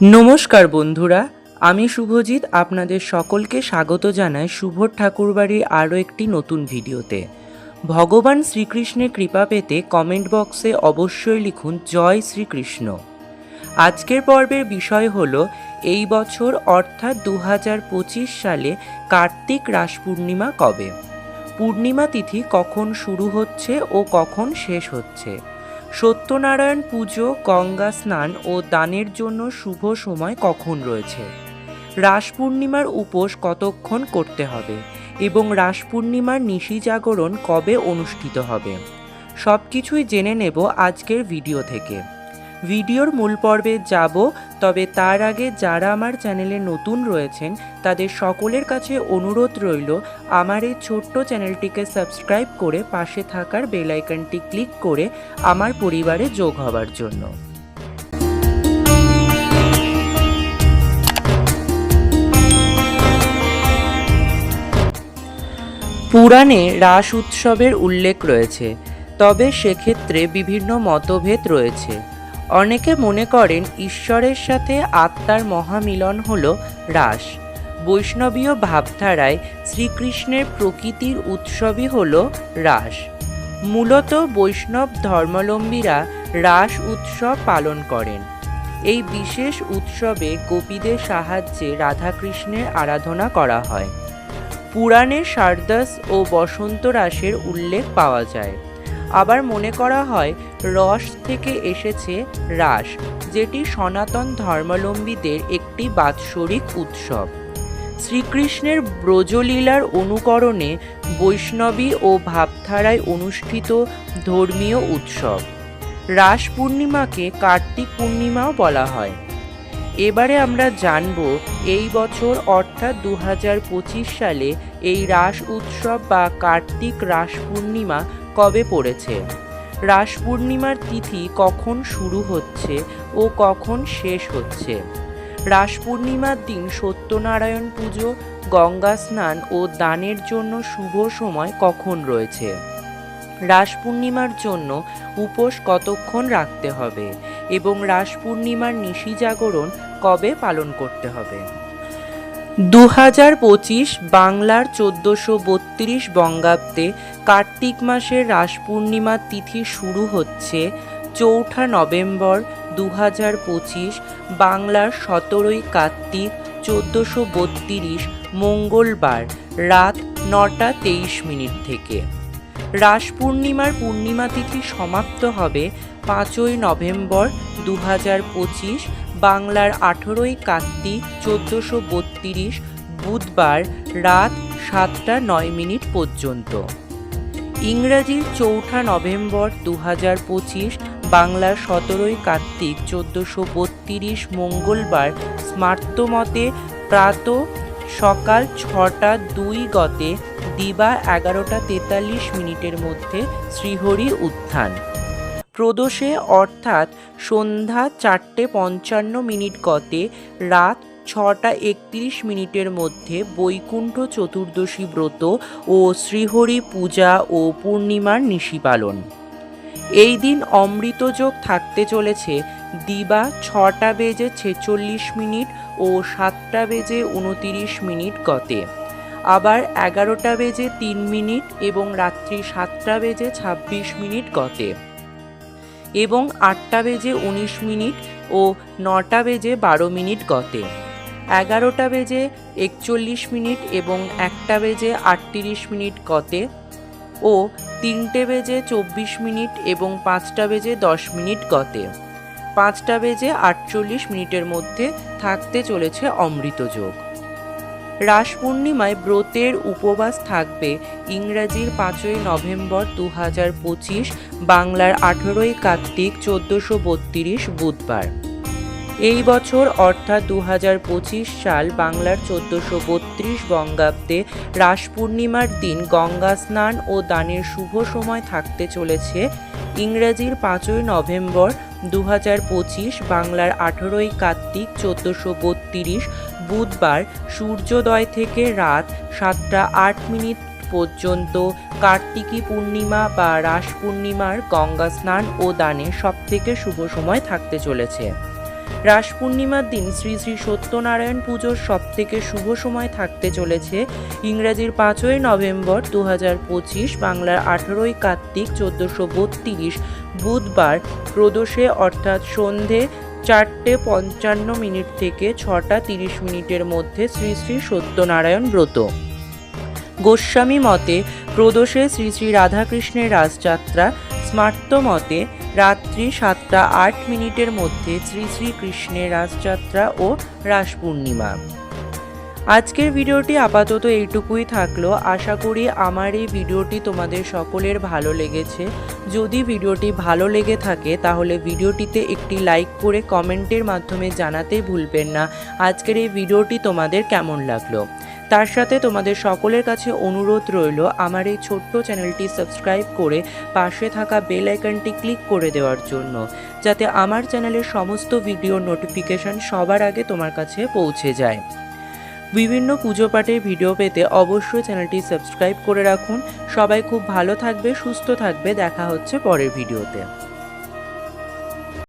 নমস্কার বন্ধুরা, আমি শুভজিৎ আপনাদের সকলকে স্বাগত জানাই শুভ ঠাকুরবাড়ির আরও একটি নতুন ভিডিওতে। ভগবান শ্রীকৃষ্ণের কৃপা পেতে কমেন্ট বক্সে অবশ্যই লিখুন, জয় শ্রীকৃষ্ণ। আজকের পর্বের বিষয় হল, এই বছর অর্থাৎ দু হাজার পঁচিশ সালে কার্তিক রাস পূর্ণিমা কবে? পূর্ণিমা তিথি কখন শুরু হচ্ছে ও কখন শেষ হচ্ছে? সত্যনারায়ণ পুজো, গঙ্গা স্নান ও দানের জন্য শুভ সময় কখন রয়েছে? রাস পূর্ণিমার উপোস কতক্ষণ করতে হবে? এবং রাস পূর্ণিমার নিশি জাগরণ কবে অনুষ্ঠিত হবে? সব কিছুই জেনে নেব আজকের ভিডিও থেকে। ভিডিওর মূল পর্বে যাব, তবে তার আগে যারা আমার চ্যানেলে নতুন রয়েছেন, তাদের সকলের কাছে অনুরোধ রইল, আমার এই ছোট্ট চ্যানেলটিকে সাবস্ক্রাইব করে পাশে থাকার বেল আইকনটি ক্লিক করে আমার পরিবারে যোগ হওয়ার জন্য। পুরাণে রাস উৎসবের উল্লেখ রয়েছে, তবে সেক্ষেত্রে বিভিন্ন মতভেদ রয়েছে। অনেকে মনে করেন ঈশ্বরের সাথে আত্মার মহামিলন হল রাস। বৈষ্ণবীয় ভাবধারায় শ্রীকৃষ্ণের প্রকৃতির উৎসবই হল রাস। মূলত বৈষ্ণব ধর্মাবলম্বীরা রাস উৎসব পালন করেন। এই বিশেষ উৎসবে গোপীদের সাহায্যে রাধাকৃষ্ণের আরাধনা করা হয়। পুরাণে শারদাস ও বসন্ত রাসের উল্লেখ পাওয়া যায়। আবার মনে করা হয়, রস থেকে এসেছে রাস, যেটি সনাতন ধর্মাবলম্বীদের একটি বাৎসরিক উৎসব। শ্রীকৃষ্ণের ব্রজলীলার অনুকরণে বৈষ্ণবী ও ভাবধারায় অনুষ্ঠিত ধর্মীয় উৎসব। রাস পূর্ণিমাকে কার্তিক পূর্ণিমাও বলা হয়। এবারে আমরা জানব এই বছর, অর্থাৎ দু হাজার পঁচিশ সালে, এই রাস উৎসব বা কার্তিক রাস পূর্ণিমা কবে পড়েছে? রাস পূর্ণিমার তিথি কখন শুরু হচ্ছে ও কখন শেষ হচ্ছে? রাস পূর্ণিমার দিন সত্যনারায়ণ পুজো, গঙ্গা স্নান ও দানের জন্য শুভ সময় কখন রয়েছে? রাস পূর্ণিমার জন্য উপোস কতক্ষণ রাখতে হবে? এবং রাস পূর্ণিমার নিশি জাগরণ কবে পালন করতে হবে? দু হাজার পঁচিশ বাংলার চোদ্দোশো বত্রিশ বঙ্গাব্দে কার্তিক মাসের রাস পূর্ণিমার তিথি শুরু হচ্ছে চৌঠা নভেম্বর দু হাজার পঁচিশ বাংলার সতেরোই কার্তিক চোদ্দোশো বত্রিশ মঙ্গলবার রাত নটা তেইশ মিনিট থেকে। রাস পূর্ণিমার পূর্ণিমা তিথি সমাপ্ত হবে পাঁচই নভেম্বর দু হাজার পঁচিশ, বাংলার আঠেরোই কার্তিক চোদ্দোশো বত্রিশ, বুধবার রাত সাতটা নয় মিনিট পর্যন্ত। ইংরাজির চৌঠা নভেম্বর দু হাজার পঁচিশ, বাংলার সতেরোই কার্তিক চোদ্দোশো বত্রিশ মঙ্গলবার স্মার্তমতে প্রাত সকাল ছটা দুই গতে দিবা এগারোটা তেতাল্লিশ মিনিটের মধ্যে শ্রীহরি উত্থান। প্রদোষে অর্থাৎ সন্ধ্যা চারটে পঞ্চান্ন মিনিট গতে রাত ছটা একত্রিশ মিনিটের মধ্যে বৈকুণ্ঠ চতুর্দশী ব্রত ও শ্রীহরি পূজা ও পূর্ণিমার নিশি পালন। এই দিন অমৃতযোগ থাকতে চলেছে। দিবা ছটা বেজে ছেচল্লিশ মিনিট ও সাতটা বেজে উনতিরিশ মিনিট গতে। আবার এগারোটা বেজে তিন মিনিট এবং রাত্রি সাতটা বেজে ছাব্বিশ মিনিট গতে। এবং আটটা বেজে উনিশ মিনিট ও নটা বেজে বারো মিনিট গতে। এগারোটা বেজে একচল্লিশ মিনিট এবং একটা বেজে আটত্রিশ মিনিট গতে ও তিনটে বেজে চব্বিশ মিনিট এবং পাঁচটা বেজে দশ মিনিট গতে। পাঁচটা বেজে আটচল্লিশ মিনিটের মধ্যে থাকতে চলেছে অমৃত যোগ। রাস পূর্ণিমায় ব্রতের উপবাস থাকবে ইংরাজির পাঁচই নভেম্বর দু হাজার পঁচিশ, বাংলার আঠেরোই কার্তিক, চোদ্দোশো বত্রিশ বুধবার। এই বছর অর্থাৎ দু হাজার পঁচিশ সাল বাংলার চোদ্দোশো বত্রিশ বঙ্গাব্দে রাস পূর্ণিমার দিন গঙ্গা স্নান ও দানের শুভ সময় থাকতে চলেছে। ইংরেজির পাঁচই নভেম্বর দু হাজার পঁচিশ বাংলার আঠেরোই কার্তিক চোদ্দোশো বত্রিশ বুধবার সূর্যোদয় থেকে রাত সাতটা আট মিনিট পর্যন্ত কার্তিকী পূর্ণিমা বা রাস পূর্ণিমার গঙ্গা স্নান ও দানে সবথেকে শুভ সময় থাকতে চলেছে। রাস পূর্ণিমার দিন শ্রী শ্রী সত্যনারায়ণ পুজোর সবথেকে শুভ সময় থাকতে চলেছে ইংরাজির পাঁচই নভেম্বর দু হাজার পঁচিশ বাংলার আঠেরোই কার্তিক চোদ্দোশো বত্রিশ বুধবার প্রদোষে অর্থাৎ সন্ধে চারটে পঞ্চান্ন মিনিট থেকে ছটা তিরিশ মিনিটের মধ্যে শ্রী শ্রী সত্যনারায়ণ ব্রত। গোস্বামী মতে, প্রদোষে শ্রী শ্রী রাধাকৃষ্ণের রাসযাত্রা স্মার্ত মতে রাত্রি সাতটা আট মিনিটের মধ্যে শ্রী শ্রী কৃষ্ণের রাসযাত্রা ও রাস পূর্ণিমা আজকের ভিডিওটি আপাতত এইটুকুই থাকল। আশা করি আমার এই ভিডিওটি তোমাদের সকলের ভালো লেগেছে। যদি ভিডিওটি ভালো লেগে থাকে, তাহলে ভিডিওটিতে একটি লাইক করে কমেন্টের মাধ্যমে জানাতে ভুলবেন না। আজকের এই ভিডিওটি তোমাদের কেমন লাগল? তার সাথে তোমাদের সকলের কাছে অনুরোধ রইল, আমার এই ছোট্ট চ্যানেলটি সাবস্ক্রাইব করে পাশে থাকা বেল আইকনটি ক্লিক করে দেওয়ার জন্য, যাতে আমার চ্যানেলের সমস্ত ভিডিওর নোটিফিকেশন সবার আগে তোমার কাছে পৌঁছে যায়। বিভিন্ন পুজো পাঠের ভিডিও পেতে অবশ্যই চ্যানেলটি সাবস্ক্রাইব করে রাখুন। সবাই খুব ভালো থাকবে, সুস্থ থাকবে। দেখা হচ্ছে পরের ভিডিওতে।